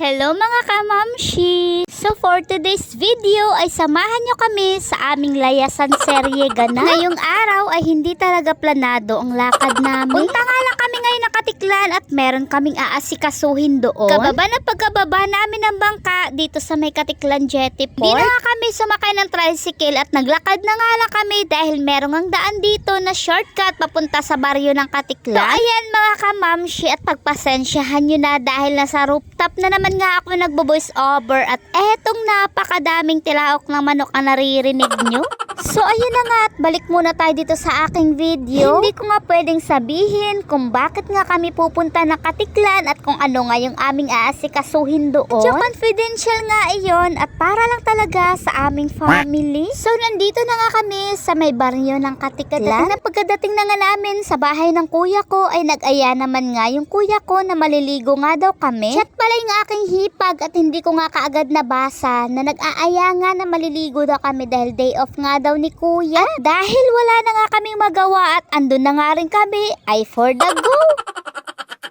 Hello mga kamamshi! So for today's video ay samahan nyo kami sa aming layasan serye gana. Ngayong araw ay hindi talaga planado ang lakad namin. Punta nga lang kami ngayon nakatiklan at meron kaming aasikasuhin doon. Kababa na pagkababa namin ng bangka dito sa may katiklan jetty port. Di na nga kami sumakay ng tricycle at naglakad na nga lang kami dahil merong ang daan dito na shortcut papunta sa baryo ng katiklan. So ayan mga kamamshi at pagpasensyahan nyo na dahil nasa rooftop na naman nga ako nagbo-voice over at etong napakadaming tilaok ng manok ang naririnig nyo. So ayun na nga at balik muna tayo dito sa aking video. Hindi ko nga pwedeng sabihin kung bakit nga kami pupunta ng Katiklan at kung ano nga yung aming aasikasuhin doon. Medyo confidential nga iyon at para lang talaga sa aming family. So nandito na nga kami sa may baryo ng Katiklan. Na pagkadating na nga namin sa bahay ng kuya ko ay nag-aya naman nga yung kuya ko na maliligo nga daw kami. Chat pala yung aking hipag at hindi ko nga kaagad nabasa na nag-aaya nga na maliligo daw kami dahil day off nga daw ni kuya. Dahil wala na nga kaming magawa at andun na nga rin kami ay for the go.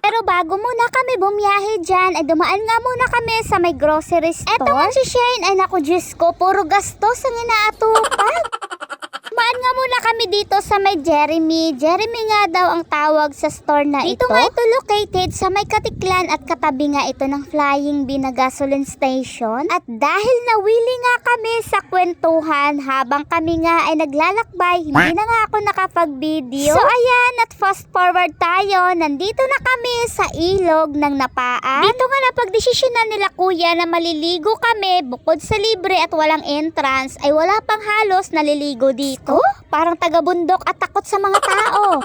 Pero bago muna kami bumiyahe dyan, ay dumaan nga muna kami sa may grocery store. Eto nga si Shane, ay naku Diyos ko, puro gastos ang inaatupag. Dumaan nga muna kami dito sa may Jeremy. Jeremy nga daw ang tawag sa store na ito. Dito nga ito located sa may Katiklan at katabi nga ito ng Flying Bee na gasoline station. At dahil nawili nga kami sa kwentuhan habang kami nga ay naglalakbay, hindi na nga ako nakapag-video. So ayan, at fast forward tayo. Nandito na kami sa ilog ng napaan. Dito nga napagdesisyonan nila kuya na maliligo kami bukod sa libre at walang entrance ay wala pang halos naliligo dito. Parang taga-bundok at takot sa mga tao.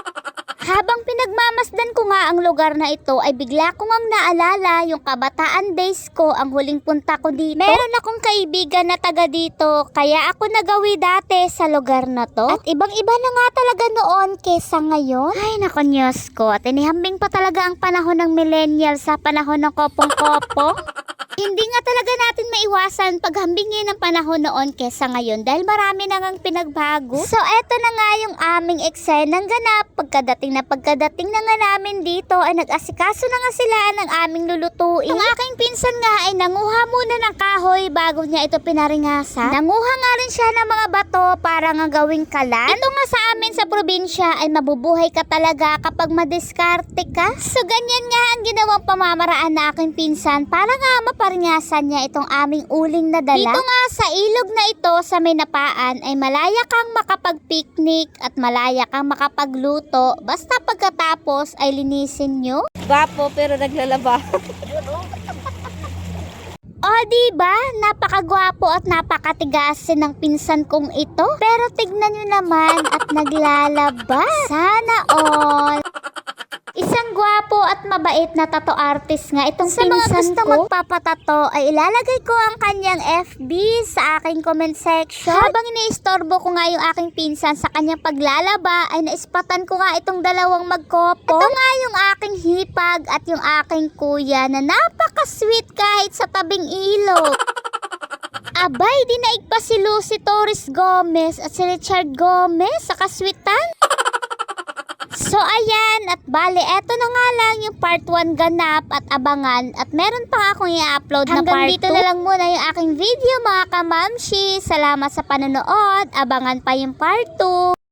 Habang pinagmamasdan ko nga ang lugar na ito ay bigla ko ngang naalala yung kabataan days ko ang huling punta ko dito. Meron akong kaibigan na taga dito kaya ako nagawi dati sa lugar na to. At ibang iba na nga talaga noon kesa ngayon. Ay nako Diyos ko, tinihambing pa talaga ang panahon ng millennial sa panahon ng kopong-kopong. Hindi nga talaga natin maiwasan paghambingin ng panahon noon kesa ngayon dahil marami na ngang pinagbago. So eto na nga yung aming eksenang ganap. Pagkadating na pagkadating na nga namin dito ay nag-asikaso na nga sila ng aming lulutuin. Ang aking pinsan nga ay nanguha muna ng kahoy bago niya ito pinaringasa. Nanguha nga rin siya ng mga bato para nga gawing kalan. Ito nga sa amin sa probinsya ay mabubuhay ka talaga kapag madiskarte ka. So ganyan nga ang ginawang pamamaraan na aking pinsan para nga maparingasan niya itong aming uling na dala. Dito nga sa ilog na ito sa may napaan ay malaya kang makapag-picnic at malaya kang makapagluto basta pagkatapos ay linisin nyo. Gwapo pero naglalaba. O di ba? Napakagwapo at napakatigasin ng pinsan kong ito. Pero tignan nyo naman at naglalaba. Sana all. Mabait na tato artist nga itong Sa mga pinsan gusto ko. magpapatato ay ilalagay ko ang kanyang FB sa aking comment section. Habang iniistorbo ko nga yung aking pinsan sa kanyang paglalaba ay naispatan ko nga itong dalawang magkopo. Ito nga yung aking hipag at yung aking kuya na napaka-sweet kahit sa tabing ilog. Abay, dinaig pa si Lucy Torres Gomez at si Richard Gomez sa kaswitan. So ayan, at bale, eto na nga lang yung part 1 ganap at abangan at meron pa akong i-upload na Hanggang part dito 2. na lang muna yung aking video mga kamamshi. Salamat sa panonood, abangan pa yung part 2.